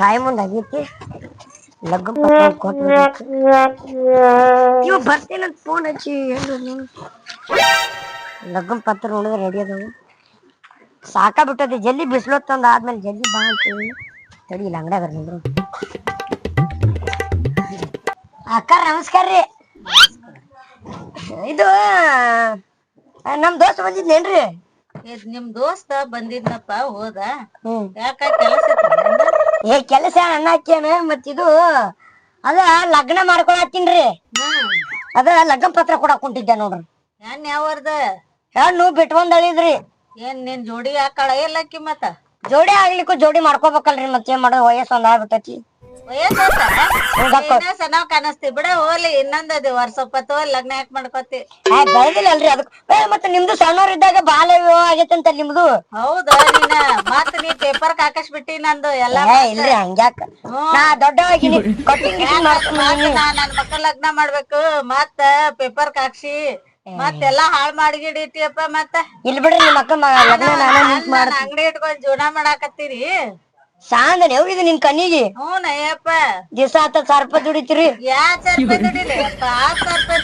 Time ಒಂದ್ ಆಗೈತಿ ಲಗು ಪತ್ರ ಕೊಟ್ಟು ಇವ ಬರ್ತೀನಂತ ಫೋನ್ ಹಚ್ಚಿ ಹೇಳು ಲಗ್ನ ಪತ್ರ ಉಳಿದ್ರೆ ರೆಡಿ ಅದಾವು. ಸಾಕಾ ಬಿಟ್ಟದೆ ಜಲ್ದಿ ಬಿಸಿಲೊತ್ತಂದ ಆದ್ಮೇಲೆ ಜಲ್ದಿ ಬಾ ಅಂತ ಹೇಳಿ. ತಡಿ ಇಲ್ಲ ಅಂಗಡ್ಯಾಗ ನಿಂದ್ರು. ಅಕ್ಕ ನಮಸ್ಕಾರ ರೀ. ಇದು ನಮ್ ದೋಸ್ತ ಬಂದಿದ್ನೇನ್ರಿ? ನಿಮ್ ದೋಸ್ತ ಬಂದಿದ್ನಪ್ಪ ಹೋದ. ಯಾಕ ಕೆಲಸ ಏ ಕೆಲಸ ಅನ್ನ ಹಾಕ್ಯಾನ ಮತ್ ಇದು ಅದ ಲಗ್ನ ಮಾಡ್ಕೊಳತ್ತೀನ್ರಿ ಅದ ಲಗ್ನ ಪತ್ರ ಕೊಡಾಕ್ ಕುಂಟಿದ್ದೆ ನೋಡ್ರಿ. ಏನ್ ಯಾವರ್ದ? ಹೆಣ್ಣು ಬಿಟ್ಕೊಂಡಳಿದ್ರಿ ಏನ್ ನಿನ್ ಜೋಡಿ ಹಾಕಳ ಎಲ್ಲಕ್ಕಿ ಮತ್ತ? ಜೋಡಿ ಆಗ್ಲಿಕ್ಕೂ ಜೋಡಿ ಮಾಡ್ಕೋಬೇಕಲ್ರಿ ಮತ್ತೇನ್ ಏನ್ ಮಾಡೋದು ವಯಸ್ಸು ಒಂದ್ ಆಗ್ಬಿಟ್ಟೈತಿ. ವಯಸ್ಸ ಸಣ್ಣವ್ ಕಾಣಿಸ್ತಿ. ಬಿಡ ಓಲಿ ಇನ್ನೊಂದದು ವರ್ಷ ಪತ್ತು ಲಗ್ನ ಯಾಕೆ ಮಾಡ್ಕೋತಿ? ಅದಕ್ಕೆ ಏ, ಮತ್ತೆ ನಿಮ್ದು ಸಣ್ಣವ್ರ ಇದ್ದಾಗ ಬಾಲ್ಯ ವಿವಾಹ ಆಗೈತೆ ಅಂತ ನಿಮ್ದು? ಹೌದಾ ನೀನ. ಮತ್ ನೀ ಪೇಪರ್ ಕಾಕಸ್ ಬಿಟ್ಟಿ ನಂದು. ಎಲ್ಲಾ ಇಲ್ರಿ ಹಂಗ್ಯಾಕ? ನಾ ನಾ ನನ್ ಮಕ್ಕಳ ಲಗ್ನ ಮಾಡ್ಬೇಕು. ಮತ್ತ ಪೇಪರ್ ಕಾಕ್ಸಿ ಮತ್ತೆಲ್ಲಾ ಹಾಳ್ ಮಾಡಿಗಿಡಿಟಿಯಪ್ಪ ಮತ್ತ. ಇಲ್ಲಿ ಬಿಡ್ರಿ ನಿಮ್ಮ ಅಕ್ಕ ಮ- ಲಗ್ನ ನಾನೇ ನಿಂತ್ ಮಾಡ ನಾನ್ ಅಂಗಡಿ ಇಟ್ಕೊಂಡ್ ಜೀವನ ಮಾಡಾಕತ್ತೀರಿ ಸಾಂದನೆ ಇದು ನಿನ್ ಕಣ್ಣಿಗೆ? ದಿವಸ ಆತ ಸಾವಿರ ರೂಪಾಯಿ ದುಡಿತೀರಿ. ಯಾ ದುಡಿಲಿ?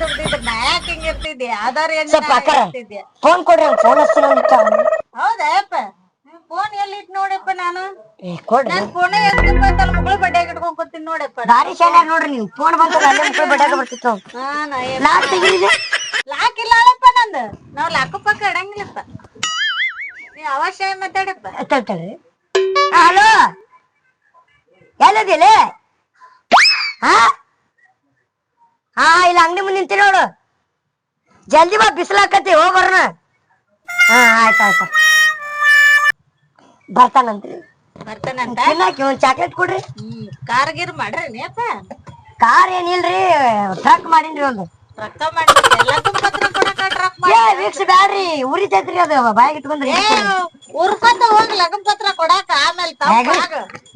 ದುಡ್ದಿದ್ದು ನಾ ಯಾಕೆ ಹಿಂಗ ಇರ್ತಿದ್ದೆ ಆಧಾರ್ ಏನ್ ಸ್ವಲ್ಪ ಅಕ್ಕರ ಇರ್ತಿದ್ದೆ ಫೋನ್ ಕೊಡ್ರಿ ಫೋನ್ ಹಚ್ತೀನಿ ಫೋನ್ ಎಲ್ಲಿ ಇಟ್ ನೋಡಪ್ಪ ನಾನು? ಏ ಕೊಡ್ರಿ. ನನ್ ಫೋನ್ ಎಷ್ಟಿಪ್ಪ ಅಂತ ಮಗಳು ಬಡ್ಡಿಯಾಗ ಇಟ್ಕೊಂಡ್ ಕೂತೀನಿ ನೋಡಪ್ಪ ನೋಡ್ರಿ ನೀವು. ಫೋನ್ ಬಂತ ಅಲ್ಲೇ ಮುಕ್ಕಳು ಬಡ್ಯಾಗ ಬರ್ತಿತ್ತು. ಹಾ ನಾ ಲಾಕ್ ತೆಗೀರಿ ಲಾಕ್ ಇಲ್ಲ ಅಳಪ್ಪ ನಂದು. ನಾವ್ ಲಾಕು ಪಕ್ಕ ಇಡಂಗಿಲ್ಲಪ್ಪ. ನೀ ಅವಶ್ಯ ಮಾತಾಡಪ್ಪ. ಹಲೋ? ಎಲ್ಲದಿಲ್ಲ ಹಾ? ಹಾ ಇಲ್ಲ ಅಂಗಡಿ ಮುಂದೆ ನಿಂತಿ ನೋಡು. ಜಲ್ದಿ ಬಾ ಬಿಸಿಲಾಕತಿ ಹೋಗ್ಬರ್ನ ಹಾ ಆಯ್ತು ಆಯ್ತು ಬರ್ತಾನಂತ್ರಿ ಬರ್ತಾನಂತ. ತಿನ್ನಾಕಿ ಒಂದ್ ಚಾಕ್ಲೇಟ್ ಕೊಡ್ರಿ. ಕಾರ್ ಗೀರ್ ಮಾಡ್ರಿ ಅಪ್ಪ? ಕಾರ್ ಏನಿಲ್ರಿ ಟ್ರಕ್ ಮಾಡಿನ್ರಿ ಒಂದು. ರೊಕ್ಕ ಮಾಡ್ಬೇಕು ಎಲ್ಲಕ್ಕೂ ಪತ್ರ ಕೊಡಕ ಟ್ರಕ್ ಏ ವೀಕ್ಷ ಬ್ಯಾಡ್ರಿ ಉರಿತೈತ್ರಿ ಅದು ಬಾಯಿಗೆ ಇಟ್ಕೊಂಡ್ರಿ. ಉರ್ಕೊಂತ ಹೋಗಿ ಲಗನ್ ಪತ್ರ ಕೊಡಾಕ?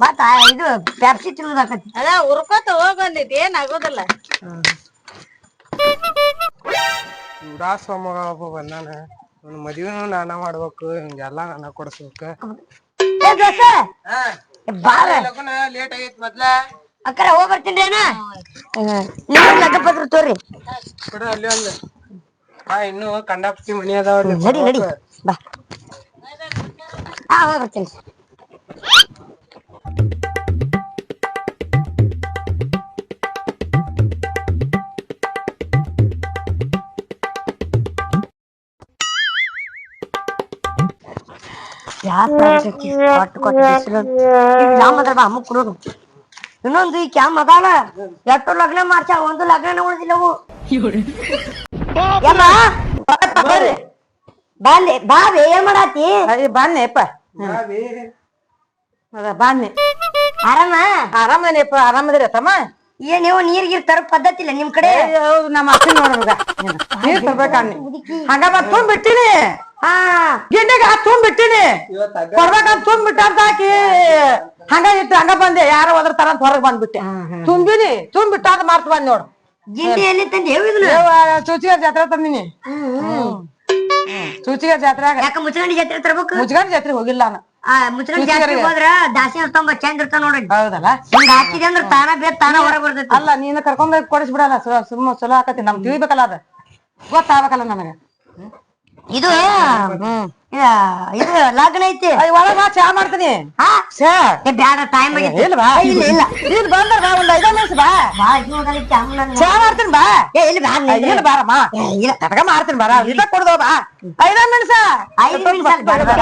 ಮತ್ತ ಇದು ಪ್ಯಾಪ್ಸಿ ತಿನ್ನೋದಾಕತಿ ಅದ ಉರ್ಕೋತ ಹೋಗ್ ಬಂದಿದ್ ಏನ್ ಆಗೋದಿಲ್ಲ ಉಡಾಸ್ ಮಗ ಒಬ್ಬ ಬಂದಾನ. ಅವ್ನ ಮದ್ವಿನೂ ನಾನ ಮಾಡ್ಬೇಕು ಹಿಂಗೆಲ್ಲಾ ನಾನ ಕೊಡ್ಸ್ಬೇಕು. ಬಾಳ ಲೇಟ್ ಆಗೈತ್ ಮೊದ್ಲ. ಅಕ್ಕರ ಹೋಗ್ ಬರ್ತೀನಿ ನೀವು ಪತ್ರ ತೋರಿ. ಕೊಡ ಅಲ್ಲಿ ಒಂದು. ಬಾ ಇನ್ನು ಕಂಡಾಪ್ತಿ ಮನಿ ಅದಾವ್ರಿ ನಡಿ ನಡಿ. ಬಾ. ಹಾ ಹೋಗ್ ಬರ್ತೀನಿ ಪ್ರಾಣಕ್ಕೆ ಕೊಟ್ಟು ಕೊಟ್ಟು ಬಿಸಿಲು ಈಗ ಜಾಮ್ ಅಮ್ಮ ಕೊಡೋದು ಇನ್ನೊಂದು ಈ ಕ್ಯಾಮ್ ಅದಾಳ ಎಷ್ಟು ಲಗ್ನ ಮಾಡ್ಸ ಒಂದು ಲಗ್ನ ಉಳಿದಿಲ್ಲವು ಬಾಲೆ ಬಾವೆ ಏನ್ ಮಾಡಾತಿ? ಬಾನ್ನೆಪ್ಪ ಅದ ಬಾನ್ನೆ ಆರಾಮ? ಆರಾಮದೇನೆಪ್ಪ ಆರಾಮದಿರ ತಮ್ಮ ಏನ್ ನೀವು ನೀರ್ ಗೀರ್ ತರ ಪದ್ಧತಿ ಇಲ್ಲ ನಿಮ್ ಕಡೆ? ಹೌದು ನಮ್ಮ ನೀರ್ ತರ್ಬೇಕನ್ನಿ ಹಂಗ ತುಂಬ ಬಿಟ್ಟಿನಿ. ಹಾ. ತುಂಬ ಬಿಟ್ಟಿನಿ. ಕೊಡ್ಬೇಕಂತ ತುಂಬ ಬಿಟ್ಟ ಅಂತ ಹಾಕಿ. ಹಂಗ ಇಟ್ಟು ಹಂಗ ಬಂದೆ. ಯಾರೋ ತರ ಅಂತ ಹೊರಗ್ ಬಂದ್ಬಿಟ್ಟೆ. ತುಂಬಿನಿ. ತುಂಬ ಬಿಟ್ಟ ಅಂತ ಮಾರ್ತ ಬಂದ್ ನೋಡು. ಗಿಂಡಿ ಎಲ್ಲಿ ತಂದೆ? ಸೂಚಿಗೆ ಜಾತ್ರೆ ತಂದಿನಿ. ಸೂಚಿಗೆ ಜಾತ್ರೆ ಯಾಕ ಮುಚ್ಚಗಂಡಿ ಜಾತ್ರೆ ತರಬೇಕು? ಮುಜ್ಗಂಡ್ ಜಾತ್ರೆ ಹೋಗಿಲ್ಲ ನಾನು. ಮುಚ್ಚಗಂಡಿ ಜಾತ್ರೆ ಹೋದ್ರ ದಾಸಿ ಇರ್ತಾವ ಚಂದ ಇರ್ತಾವ ನೋಡಿ. ಹೌದಲ್ಲ? ಹಿಂಗ ಹಾಕಿದೆ ಅಂದ್ರ ತಾನ ಬೇರೆ ತಾನ ಹೊರಗ್ ಬರ್ತೈತಿ. ಅಲ್ಲ ನೀನು ಕರ್ಕೊಂಡ್ ಕೊಡಿಸ್ಬಿಡಲ್ಲ. ಸುಮ್ಮ ಚಲೋ ಆಕತಿ. ನಮ್ ತಿಳಿಬೇಕಲ್ಲ ಅದ. ಗೊತ್ತಾಗಬೇಕಲ್ಲ ನನಗ. ಇದು ಹ್ಮ್ ಇದ- ಇದು ಲಗ್ನ ಐತಿ. ಅಯ್ಯ ಒಳಗ ನಾ ಚಾ ಮಾಡ್ತೀನಿ. ಹಾ? ಚಾ ಏ, ಬ್ಯಾಡ ಟೈಮ್ ಆಗೈತಿ ಇಲ್ಲ ಬಾ. ಇಲ್ಲ ಇಲ್ಲ. ಇಲ್ಲಿ ಬಂದ್ರ ಬಾ ಒಂದ್ ಐದ ನಿಮಿಷ ಬಾ. ಬಾ ಇದು ಹೋಗಲಿಕ್ಕೆ ಹಂಗ್ ನನ್- ಚಾ ಮಾಡ್ತೀನಿ ಬಾ. ಏ ಇಲ್ಲ ಬ್ಯಾಡ ಅಯ್ಯ, ಇಲ್ಲ ಬಾರಮ್ಮ ಏ, ಇಲ್ಲ. ಕಟಕ ಮಾಡ್ತೀನಿ ಬಾರ ಇದ ಕೊಡ್ದೋ ಬಾ. ಐದ ನಿಮಿಷ. ಐದು ನಿಮಿಷ ಬೇಡ ಬೇಡ.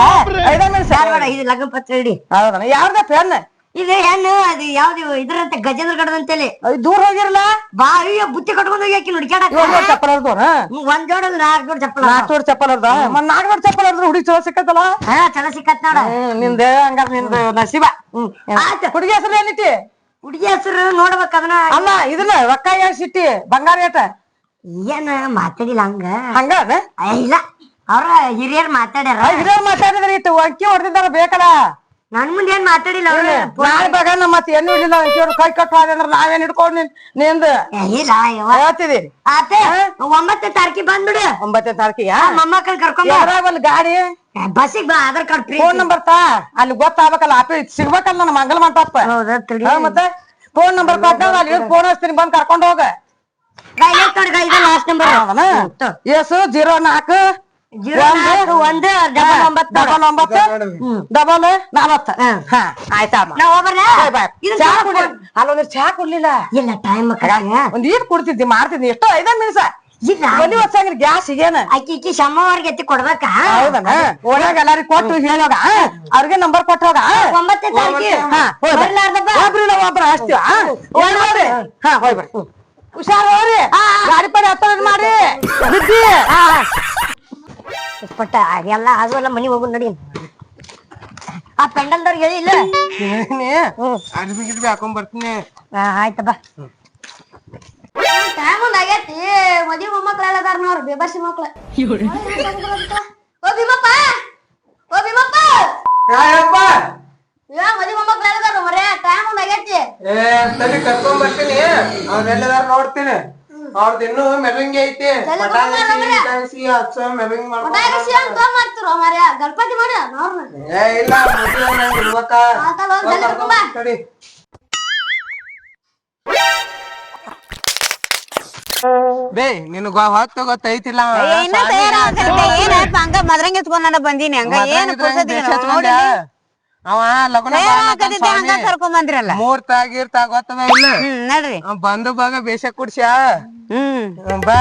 ಐದ ನಿಮಿಷ. ಬ್ಯಾಡ ಬೇಡ ಇದು ಲಗ್ನ ಪತ್ರ ಇಡಿ. ಹೌದನ ಯಾವ್ದ ಪೆನ್ ಇದು ಹೆಣ್ಣು ಅದು ಯಾವ್ದು ಇದ್ರಂತೆ ಗಜೇಂದ್ರ ಗಡದಂತೇಳಿ ದೂರ ಹೋಗಿರಲ್ಲ? ಬಾವಿಯ ಅಯ್ಯೋ ಬುತ್ತಿ ಕಟ್ಕೊಂಡು ಹೋಗಿ ಆಕಿ ಹುಡುಕ್ಯಾಡಕ ಇವಾಗ ಜೋಡ್ ಚಪ್ಪಲ್ ಹರ್ದವ್ರ ಒಂದ್ ಜೋಡಲ್ ನಾಲ್ಕು ಜೋಡ್ ಚಪ್ಪಲ ನಾಲ್ಕು ಜೋಡ್ ಚಪ್ಪಲ್ ಮತ್ ನಾಲ್ಕು ಜೋಡ್ ಚಪ್ಪಲ್ ಹರ್ದ್ರ ಹುಡುಗಿ ಚಲೋ ಸಿಕ್ಕತ್ತಲ್ಲ? ಹಾ ಚಲೋ ಸಿಕ್ಕತ್ ನೋಡ. ನಿಂದ ಹಂಗಾರ ನಿಂದ ನಸೀಬ. ಆಯ್ತು. ಹುಡುಗಿ ಹೆಸರು ಏನೈತಿ? ಹುಡುಗಿ ಹೆಸರು ನೋಡ್ಬೇಕ ಅದನ್ನ. ಅಲ್ಲ ಇದನ್ನ ರೊಕ್ಕ ಏನ್ ಸಿಟ್ಟಿ? ಬಂಗಾರ ಏಟ? ಏನ ಮಾತಾಡಿಲ್ಲ ಹಂಗ. ಹಂಗ ಇಲ್ಲ. ಅವ್ರ ಹಿರಿಯರ್ ಮಾತಾಡ್ಯಾರ. ಹಿರಿಯರ್ ಮಾತಾಡಿದ್ರೆ ಇಟ್ಟು ಅಕ್ಕಿ ಹೊಡೆದಿದ್ದಾರ ಬೇಕಲ್ಲ? ನನ್ ಮುಂದೆ ಏನ್ ಮಾತಾಡಿಲ್ಲ ಅವ್ರು ನಾಳೆ ಬಗ ನಮ್ಮ ಮತ್ತೆ ಏನು ಇರ್ಲಿಲ್ಲ ಒಂಚೂರು ಕೈ ಕಟ್ಟು ಅಂದ್ರೆ ನಾವೇನ್ ಹಿಡ್ಕೊಂಡು ನಿನ್ನಿಂದ? ಏ, ಇಲ್ಲ ಯವ್ವ. ಹೇಳ್ತಿದಿ. ಆತೆ ಒಂಬತ್ತನೇ ತಾರೀಕಿ ಬಂದ್ಬಿಡು. ಒಂಬತ್ತನೇ ತಾರೀಕಿಗೆ? ಮೊಮ್ಮಕ್ಕಳ ಕರ್ಕೊಂಡ್ ಯಾರಾಗ ಒಂದ್ ಗಾಡಿ? ಬಸ್ಸಿಗೆ ಬಾ ಆಧಾರ್ ಕಾರ್ಡ್ ಫೋನ್ ನಂಬರ್ ತಾ? ಅಲ್ಲಿ ಗೊತ್ತಾಗಬೇಕಲ್ಲ ಆಫೀಸ್ ಸಿಗ್ಬೇಕಲ್ಲ ನನ್ನ ಮಂಗಲ ಮಂಟಪ. ಹೌದಾ ತಡಿ ಹಾ, ಮತ್ತೆ? ಫೋನ್ ನಂಬರ್ ಕೊಟ್ಟ ಅಲ್ಲಿ ಫೋನ್ ಹಚ್ತೀನಿ ಬಂದ್ ಕರ್ಕೊಂಡ್ ಹೋಗ. ಇದು ಲಾಸ್ಟ್ ನಂಬರ್ ನಾಲ್ಕು ಜೀರೋ ನಾಲ್ಕು ಒಂದು ಡಬಲ್ ಒಂಬತ್ತು ಡಬಲ್ ಒಂಬತ್ತು ಡಬಲ್ ನಲವತ್ತು. ಹಾ ಆಯ್ತಮ್ಮ. ನಾ ಅಲ್ಲೊಂದ್ರೆ ಚಾ ಕುಡ್ಲಿಲ್ಲ. ಇಲ್ಲ ಟೈಮ್ ಒಂದ್ ಈಟ್ ಕುಡ್ತಿದ್ದಿ ಮಾಡ್ತಿದ್ದಿ. ಎಷ್ಟೋ ಐದ ನಿಮಿಷ ಹೊತ್ತಾಗಿರ್ ಗ್ಯಾಸ್ ಈಗೇನ. ಅಕ್ಕಿ ಇಕ್ಕಿ ಶಮ್ಮವ್ರಿಗೆ ಎತ್ತಿ ಕೊಡ್ಬೇಕ? ಹೌದನ ಒಳಗ ಎಲ್ಲಾರಿ ಕೊಟ್ಟು ಹೇಳೋಗ ಅವ್ರಿಗೆ ನಂಬರ್ ಕೊಟ್ಟು ಹೋಗ ಒಂಬತ್ತನೇ ತಾರೀಕಿ? ಒಬ್ರಿಲ್ಲ ಒಬ್ರು ಹಚ್ತೀವ ಹಾ. ಹುಷಾರ್ ಹೋಗ್ರಿ. ಗಾಡಿ ಪಡೆ ಹತ್ತೋದ್ ಮಾಡಿ. ಬಿದ್ದಿ. ಪಟ್ಟ ಎಲ್ಲ ಆಗೋಲ್ಲ ಎಲ್ಲ ಮನಿ ಹೋಗು ನಡಿ. ಆ ಪೆಂಡಲ್ದವ್ರಿಗೆ ಹೇಳಿ ಇಲ್ಲ. ಅರ್ಬಿ ಗಿರ್ಬಿ ಹಾಕೊಂಡ್ ಬರ್ತೀನಿ. ಆ, ಆಯ್ತಪ್ಪ ಟೈಮ್ ಒಂದ್ ಆಗೈತಿ? ಮದ್ವಿ ಮೊಮ್ಮಕ್ಳು ಎಲ್ಲದಾರ ನೋಡ್ರಿ ಬೇಬಾಸಿ ಮಕ್ಳು. ಓ ಭೀಮಪ್ಪ! ಓ ಭೀಮಪ್ಪ! ಏ ಮದ್ವಿ ಮೊಮ್ಮಕ್ಳು ಎಲ್ಲದಾರ ಮರೆ ಟೈಮ್ ಒಂದ್ ಆಗೈತಿ. ಏ ತಡಿ ಕರ್ಕೊಂಡ್ ಬರ್ತೀನಿ. ಅವ್ರೆಲ್ಲದಾರ ನೋಡ್ತೀನಿ. ಅವ್ರದ್ದು ಇನ್ನೂ ಐತೆ. ಪಟಾಕಿ ಹಚ್ಚ ಗಣಪತಿ ಮಾಡಿ ಏ ಇಲ್ಲ ಇರ್ಬೇಕಾ ಬಾ. ತಡಿ. ಬೇ ನಿನಗ ಹೊತ್ತು ಗೊತ್ತೈತಿಲ್ಲ ಏನ ತಯಾರಾಗತ್ತೆ ಹಂಗ ಮದ್ರಂಗ ಎತ್ಕೊಂಡ್ ಬಂದೀನಿ ಹಂಗ ಏನ್ ಅವ ಲಗ್ನ ಹಂಗ ಕರ್ಕೊಂಡ್ ಬಂದ್ರಲ್ಲ. ಮೂರ್ತ ಗೀರ್ತ ಗೊತ್ತದ ಇಲ್ಲ? ನಡ್ರಿ. ಅವ ಬಂದು ಬಾಗ ಬೇಷ ಕುಡ್ಸ್ಯಾ? ಹ್ಮ್. ಬಾ.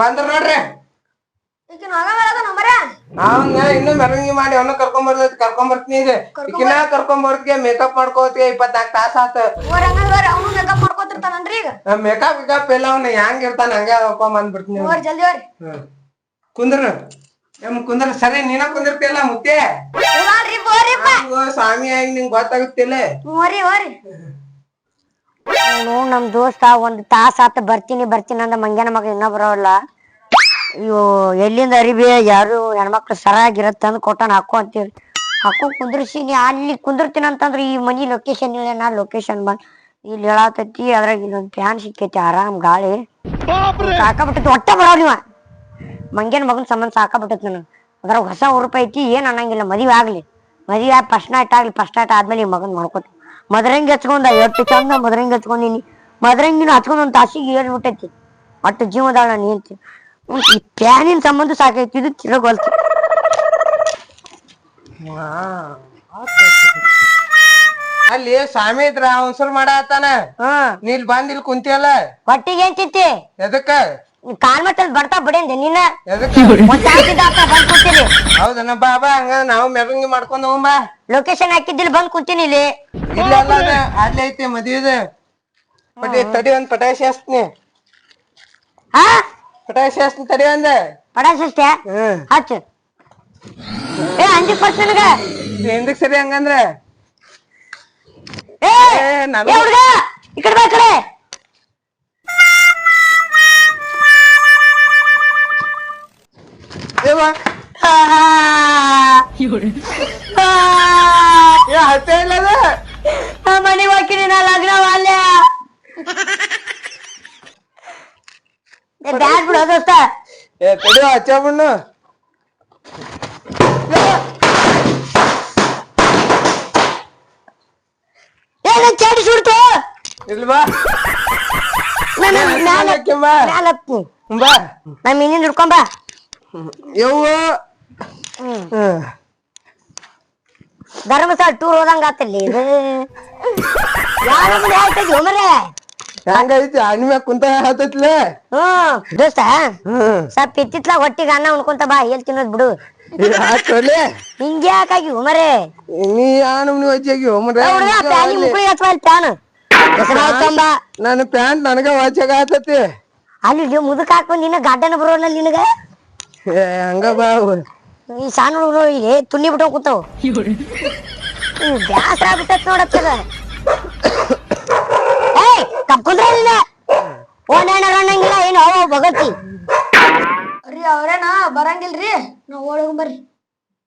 ಬಂದ್ರ ನೋಡ್ರಿ. ಈಗ ಇನ್ನೂ ಮೆರವಣಿಗೆ ಮಾಡಿ ಅವನ್ನ ಕರ್ಕೊಂಡ್ ಬರ್ತೈತಿ ಕರ್ಕೊಂಡ್ ಬರ್ತೀನಿ ಈಗ. ಕರ್ಕೊಂಡ್ ಬರ್ತೀಯ ಮೇಕಪ್ ಮಾಡ್ಕೋತಿ ಇಪ್ಪತ್ನಾಲ್ಕು ತಾಸ ಆತ. ಅವ್ನು ಮೇಕಪ್ ಮಾಡ್ಕೊತಿರ್ತಾನನ್ರಿ ಈಗ. ಮೇಕಪ್ ಗಿಕಪ್ ಎಲ್ಲ ಅವ್ನ ಹೆಂಗ್ ಇರ್ತಾನ ಹಂಗೆ ಹಾಕೊಂಡ್ ಬಂದ್ಬಿಡ್ತೀನಿ ಓರ್ ಜಲ್ದಿ ಓರಿ ಹ್ಮ್. ಕುಂದ್ರ ಎಂ ಕುಂದ್ರ ಸರಿ ನೀನ ಕುಂದಿರ್ತಿಯಲ್ಲ ಮುತ್ತೆ? ಸ್ವಾಮಿ ಆಗಿ ನಿಂಗ್ ಗೊತ್ತಾಗುತ್ತಿಲ್ಲ. ಓರಿ ಓರಿ ಅವ್ನು ನಮ್ ದೋಸ್ತ ಒಂದ್ ತಾಸ ಆತ ಬರ್ತೀನಿ ಬರ್ತೀನಿ ಅಂದ ಮಂಗ್ಯಾನ ಮಗ ಇನ್ನ ಬರೋಲ್ಲ ಅಯ್ಯೋ ಎಲ್ಲಿಂದ ಅರಿಬಿ ಯಾರು ಹೆಣ್ಮಕ್ಳು ಸರಾಗಿರತ್ತ ಅಂದ್ ಕೊಟ್ಟಾನ ಹಾಕು ಅಂತೇಳಿ ಹಾಕು ಕುಂದ್ರಿಸಿನಿ ಅಲ್ಲಿ ಕುಂದಿರ್ತೀನಿ ಅಂತಂದ್ರೆ ಈ ಮನಿ ಲೊಕೇಶನ್ ಇಲ್ಲ ನಾ ಲೊಕೇಶನ್ ಬಂದ್ ಇಲ್ಲಿ ಹೇಳಾತೈತಿ ಅದ್ರಾಗ ಇಲ್ಲೊಂದ್ ಫ್ಯಾನ್ ಸಿಕ್ಕೈತಿ ಆರಾಮ್ ಗಾಳಿ. ಸಾಕಾಬಿಟ್ಟೈತಿ ಹೊಟ್ಟೆ ಬರೋ ಇವ ಮಂಗ್ಯಾನ ಮಗನ ಸಂಬಂಧ ಸಾಕಾಬಿಟ್ಟೈತಿ ನನಗೆ. ಅದ್ರಾಗ ಹೊಸ ಹುರುಪ ಐತಿ ಏನ್ ಅನ್ನಂಗಿಲ್ಲ ಮದುವೆ ಆಗ್ಲಿ. ಮದುವೆ ಫಸ್ಟ್ ನೈಟ್ ಆಗ್ಲಿ ಫಸ್ಟ್ ನೈಟ್ ಆದ್ಮೇಲೆ ಈ ಮಗನ್ ಮಾಡ್ಕೋತಿ. ಮದ್ರಂಗಿ ಹಚ್ಕೊಂಡ ಎಷ್ಟು ಚಂದ ಮದ್ರಂಗಿ ಹಚ್ಕೊಂಡಿನಿ ಮದ್ರಂಗಿನ ಹಚ್ಕೊಂಡ್ ಒಂದ್ ತಾಸಿಗೆ ಏಳ್ಬಿಟ್ಟೈತಿ ಒಟ್ಟು ಜೀವದಾಳ ನಿಂತಿ ಈ ಪ್ಯಾನಿನ ಸಂಬಂಧ ಸಾಕೈತಿ ಇದು ತಿರುಗೋಲ್ತಿ ಅಲ್ಲಿ ಸ್ವಾಮಿ ಇದ್ರ ಅವನ್ಸರ್ ಮಾಡ ಹ್ಮ್ ನೀಲ್ ಬಂದ್ ಇಲ್ಲಿ ಕುಂತಿಯಲ್ಲ? ಹೊಟ್ಟಿಗೆ ಏನ್ ಎದಕ್ಕ? ಕಾಲ್ ಮಟ್ಟಲ್ಲಿ ಬರ್ತಾ ಬಿಡೇಂದೆ ನೀನ ಎದಕ್ಕ? ಒಂದ್ ತಾಸಿದ ಬಂದ್ ಕೂತೀನಿ ಹೌದನ ಬಾಬಾ ಹಂಗ ನಾವು ಮೆರವಣಿಗೆ ಮಾಡ್ಕೊಂಡ್ ಹೋಗಂಬಾ ಲೊಕೇಶನ್ ಹಾಕಿದ್ದಿಲ್ಲ ಬಂದ್ ಕೂತೀನಿ ಇಲ್ಲಿ. ಇಲ್ಲ ಅಲ್ಲ ಐತಿ ಮದ್ವಿದ ಪಟಿ ತಡಿ ಒಂದ್ ಪಟಾಶಿ ಹಚ್ತೀನಿ. ಹಾ ಪಟಾಶಿ ಹಚ್ತೀನಿ ತಡಿ ಒಂದ. ಪಡಾಸಷ್ಟೇ ಹ್ಮ್. ಹಚ್ಚು. ಏ ಅಂಜಿ ಬರ್ತ ನನಗ. ಹಿಂದಕ್ ಸರಿ ಹಂಗಂದ್ರ? ಏ ಏ, ನಾನು- ಏ ಹುಡ್ಗ ಈ ಕಡೆ ಬಾ ಕಡೆ. ಏ ಹತ್ತೆ ಇಲ್ಲ ಅದ ಆ ಮನೆ ಹೋಗ್ತೀನಿ ನಾ ಲಗ್ನ ಅಲ್ಲೇ ಬ್ಯಾಡ್ ಬಿಡು ದೋಸ್ತ ಏ ತಡಿ ಹಚ್ಚ ಬಿಡ್ನು ಏ ನನ್ ಚಡಿ ಸುಡ್ತು ಇಲ್ವಾ ನಾನು ಏ, ಮ್ಯಾಲ ಹಾಕ್ಯಂಬಾ. ಮ್ಯಾಲ ಹತ್ತೀನಿ ಬಾ ನಾ ಮೀನಿನ ಹಿಡ್ಕೊಂಬ ಯವ್ವ? ಧರ್ಮಸ್ಥಳ ಟೂರ್ ಹೋದಂಗ ಆತಲ್ಲಿ ಇದು? ಯಾವ ಮನೆ ಆಯ್ತದ ಹೆಂಗೈತಿ ಮ್ಯಾಗ ಕುಂತ ಹತ್ತತ್ಲೆ ಹ್ಮ್. ದೋಸ್ತ ಸ್ವಲ್ಪ ಇತ್ತಿತ್ಲ ಹೊಟ್ಟಿಗೆ ಅನ್ನ ಉಣ್ಕೊಂತ ಬಾ ಎಲ್ ತಿನ್ನೋದ್ ಬಿಡು. ಯಾಕಲೆ ಹಿಂಗೆ ಯಾಕಾಗಿ ಒಮರೆ? ನೀ ಯಾನು ನೀವು ಹೋಮ್ರೆ ಹುಡುಗ ಪ್ಯಾನಿ ಮುಕ್ಳಿ ಅಲ್ಲಿ ಪ್ಯಾನ್. ನನ್ನ ಪ್ಯಾಂಟ್ ನನಗ ವಾಚಾಗ ಆತತಿ. ಅಲ್ಲಿ ಮುದಕ್ ಹಾಕೊಂಡ್ ನಿನ್ನ ಗಡ್ಡನ ಬರೋಲ್ಲ ನಿನಗ? ಏ ಹಂಗ ಬಾ ಅವು. ಈ ಸಣ್ಣ ಹುಡುಗರು ಇಲ್ಲಿ ತುಂಡಿ ಬಿಟ್ಟು ಕೂತಾವ್. ಬ್ಯಾಸರ ಆಗ್ಬಿಟ್ಟತ್ ನೋಡತ್ತದ ಏಯ್ ಕಪ್ಕೊಂಡ್ರ ಇಲ್ಲ ಓಡಾಡ ಅನ್ನಂಗಿಲ್ಲ ಏನು ಅವ ಭಗತಿ ರೀ ಅವ್ರೇನ ಬರಂಗಿಲ್ರಿ. ನಾವ್ ಹೋಗಿ ಬರ್ರಿ.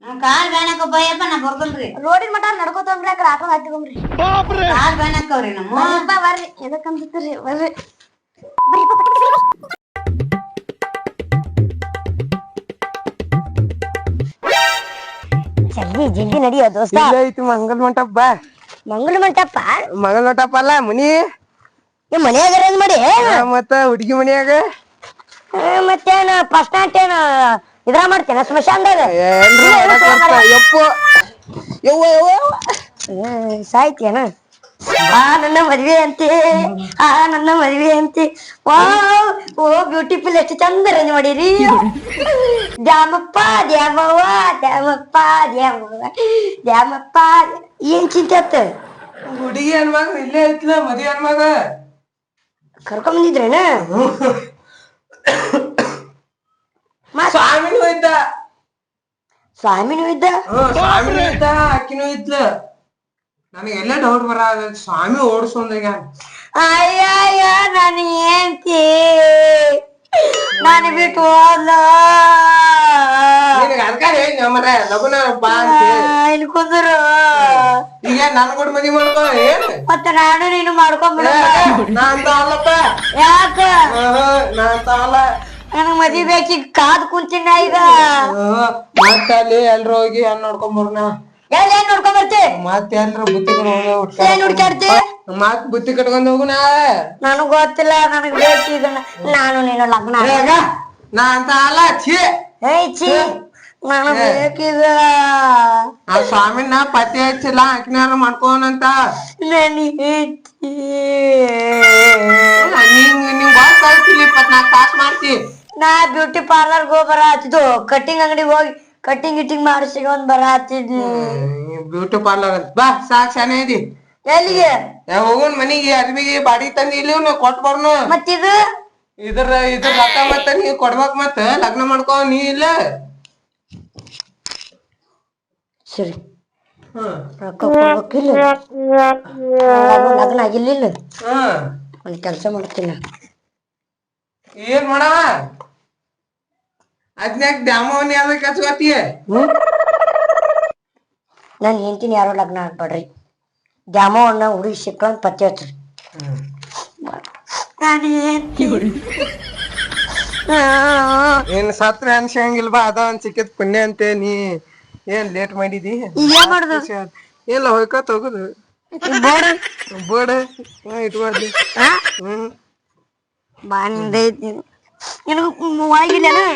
ನಾ ಕಾಲ್ ಬ್ಯಾನಕ ಬಯ್ಯಪ್ಪ ನಾ ಬರ್ಕೊಂಡ್ರಿ. ರೋಡಿನ ಮಟ ನಡ್ಕೋತಂಬ್ರಿ ಆ ಕಡೆ ಆಟೋ ಹತ್ತಿಕೊಂಬ್ರಿ ಕಾಲ್ ಬ್ಯಾನಕವ್ರಿ ನಮ್ಮ ಬರ್ರಿ ಎದಕ್ಕಂತೀರಿ ಬರ್ರಿ. ಜಲ್ದಿ ನಡಿಯ ದೋಸ್ತ. ಇಲ್ಲ ಐತಿ ಮಂಗಲ್ ಮಂಟಪ. ಬಾ ಮಂಟಪ್ಪ ಮಂಟಪ? ಮಂಗಲ್ ಮಂಟಪ ಅಲ್ಲ ಮನಿ. ನಿಮ್ ಮನ್ಯಾಗ ಅರೇಂಜ್ ಮಾಡಿ ಆ, ಮತ್ತ ಹುಡುಗಿ ಮನ್ಯಾಗ. ಮತ್ತೇನ ಫಸ್ಟ್ ನಾಟ್ ಏನ ಇದ್ರ ಮಾಡ್ತೇನ ಸ್ಮಶಾನದಾಗ? ಎಲ್ರು ಮಾಡಕ್ ಬರ್ತಾ ಯಪ್ಪ. ಯವ್ವ ಯವ್ವ ಯವ್ವ. ಹ್ಮ್, ಸಾಯ್ತೇನ ಆ ನನ್ನ ಮದ್ವೆ ಅಂತೆ ಆ ನನ್ನ ಮದ್ವೆ ಅಂತೆ. ವಾ ಓ ಬ್ಯೂಟಿಫುಲ್ ಎಷ್ಟು ಚಂದ ರೇಂಜ್ ಮಾಡಿರಿ. ದ್ಯಾಮಪ್ಪ ದ್ಯಾಮವ್ವ ದ್ಯಾಮಪ್ಪ ದ್ಯಾಮವ್ವ ದ್ಯಾಮಪ್ಪ. ಏನ್ ಚಿಂತೆ ಆತ? ಹುಡುಗಿ ಹೆಣ್ಮಗ ಇಲ್ಲೇ ಐತ್ಲ ಮದಿ ಹೆಣ್ಮಗ ಕರ್ಕೊಂಡ್ ಬಂದಿದ್ರೇನ? ಸ್ವಾಮಿನೂ ಇದ್ದ. ಸ್ವಾಮಿನೂ ಇದ್ದ? ಸ್ವಾಮಿನೂ ಇದ್ದ ಅಕ್ಕಿನೂ ಇದ್ಲ. ನನಗೆ ಎಲ್ಲ ಡೌಟ್ ಬರ ಸ್ವಾಮಿ ಓಡಿಸೋಂದಾಗ ಅಯ್ಯಯ್ಯ ಅಯ್ಯ ನಾನು ಏಂತಿ ನಾನು ಬಿಟ್ಟು ಹೋದ ನಿನಗೆ ಅದಕ್ಕ ಹೇಳಿ ಮರ ಲಗುನ ಬಾ. ಇಲ್ಲಿ ಕುಂದ್ರು. ಈಗ ನನ್ ಕೂಡ ಮದಿ ಮಾಡ್ಕೋ ಏನ್? ಮತ್ತೆ ನಾನು ನೀನು ಮಾಡ್ಕೊಂಡ್ಬಿಡ ನಾ ಅಂತ ಅಲ್ಲಪ್ಪ. ಯಾಕ? ನಾ ಅಂತ ಅಲ್ಲ. ನನಗ್ ಮದ್ವಿ ಬೇಕಿ ಕಾದ್ ಕುಂತಿನ ಈಗ. ಮತ್ತ ಅಲ್ಲಿ ಎಲ್ರು ಹೋಗಿ ಹಣ್ಣು ನೋಡ್ಕೊಂಡ್ ಬರ್ನ ಎಲ್ಲಿ ಏನ್ ನೋಡ್ಕೊಂಡ್ ಬರ್ತಿ? ಎಲ್ರು ಬುತ್ತಿ ಏನ್ ಹುಡ್ಕಾಡ್ತಿ ಮತ್ ಬುತ್ತಿ ಕಟ್ಕೊಂಡ್ ಹೋಗುನ ನನಗ್ ಗೊತ್ತಿಲ್ಲ ನನಗ್ ಬೇಕೀಗ ನಾನು ನೀನು ಲಗ್ನ. ಹೇಗ ನಾ ಅಂತ ಅಲ್ಲ ಛೀ. ಏಯ್ ಛೀ. ನನಗ್ ಬೇಕಿದ. ಆ ಸ್ವಾಮಿನ ಪತಿ ಹಚ್ಚಿಲ್ಲ ಆಕಿನಾರ ಮಾಡ್ಕೋನಂತ ನನಗ್ ಹೆಚ್ಚಿ ನಿಂಗ್ ನಿಂಗ್ ಗೊತ್ತಾಯ್ತಿಲ್ಲ ಇಪ್ಪತ್ನಾಲ್ಕು ತಾಸ್ ಮಾಡ್ತಿ. ನಾ ಬ್ಯೂಟಿ ಪಾರ್ಲರ್ ಗೋ ಹಚ್ಚಿದ್ದು ಕಟಿಂಗ್ ಕಟ್ಟಿಂಗ್ ಅಂಗಡಿಗೆ ಹೋಗಿ ಕಟ್ಟಿಂಗ್ ಗಿಟ್ಟಿಂಗ್ ಒಂದ್ ಬರ ಹತ್ತಿದ್ನಿ ಬ್ಯೂಟಿ ಪಾರ್ಲರ್ ಅಂತ. ಬಾ ಸಾಕ್ ಶಾನೆ ಇದಿ. ಎಲ್ಲಿಗೆ? ಏ, ಹೋಗುನ್ ಮನಿಗೆ ಅರ್ಬಿಗೆ ಬಾಡಿ ತಂದಿ ಇಲ್ಲಿ ಕೊಟ್ ಬರ್ನು. ಮತ್ತಿದು? ಇದ್ರ ಇದ್ರ ರೊಕ್ಕ ಮತ್ತ ನೀ ಕೊಡ್ಬೇಕ್ ಮತ್ತ ಲಗ್ನ ಮಾಡ್ಕೋ ನೀ ಇಲ್ಲ. ಸರಿ. ಹ್ಮ್. ರೊಕ್ಕ ಕೊಡ್ಬೇಕಿಲ್ಲ ಲಗ್ನ- ಆಗಿಲ್ಲ ಒಂದ್ ಕೆಲ್ಸ ಮಾಡ್ತೀನಿ. ಏನ್ ಮಾಡವ? ಅದ್ನ್ಯಾಕ್ ದ್ಯಾಮವನಿ ಅದಕ್ಕೆ ಹಚ್ಕೋತಿಯ ನಾನು ಹೆಂಡ್ತಿನ ಯಾರೋ ಲಗ್ನ ಆಗ್ಬೇಡ್ರಿ. ದ್ಯಾಮವ್ವನ ಹುಡುಗಿ ಸಿಕ್ಕಂದ್ ಪತ್ತೆ ಹಚ್ರಿ. ನಾನು ಹೆಂಡ್ತಿ ಏನ್ ಸತ್ರ ಅನ್ಸಂಗಿಲ್ವಾ? ಅದ ಒಂದ್ ಸಿಕ್ಕಿದ್ ಪುಣ್ಯ ಅಂತೆ ನೀ. ಏನ್ ಲೇಟ್ ಮಾಡಿದಿ? ಈಗ ಏನ್ ಮಾಡುದು? ಇಲ್ಲ ಹೋಯ್ಕೋತ ಹೋಗುದು. ಬೋರ್ಡ್? ಬೋರ್ಡ್? ಇಟ್ಕೋ ಅಲ್ಲಿ ಹ್ಮ್. ಬಂದೈತಿ. ನಿನಗ നിനക്ക് മൂവായിക്കില്ലേ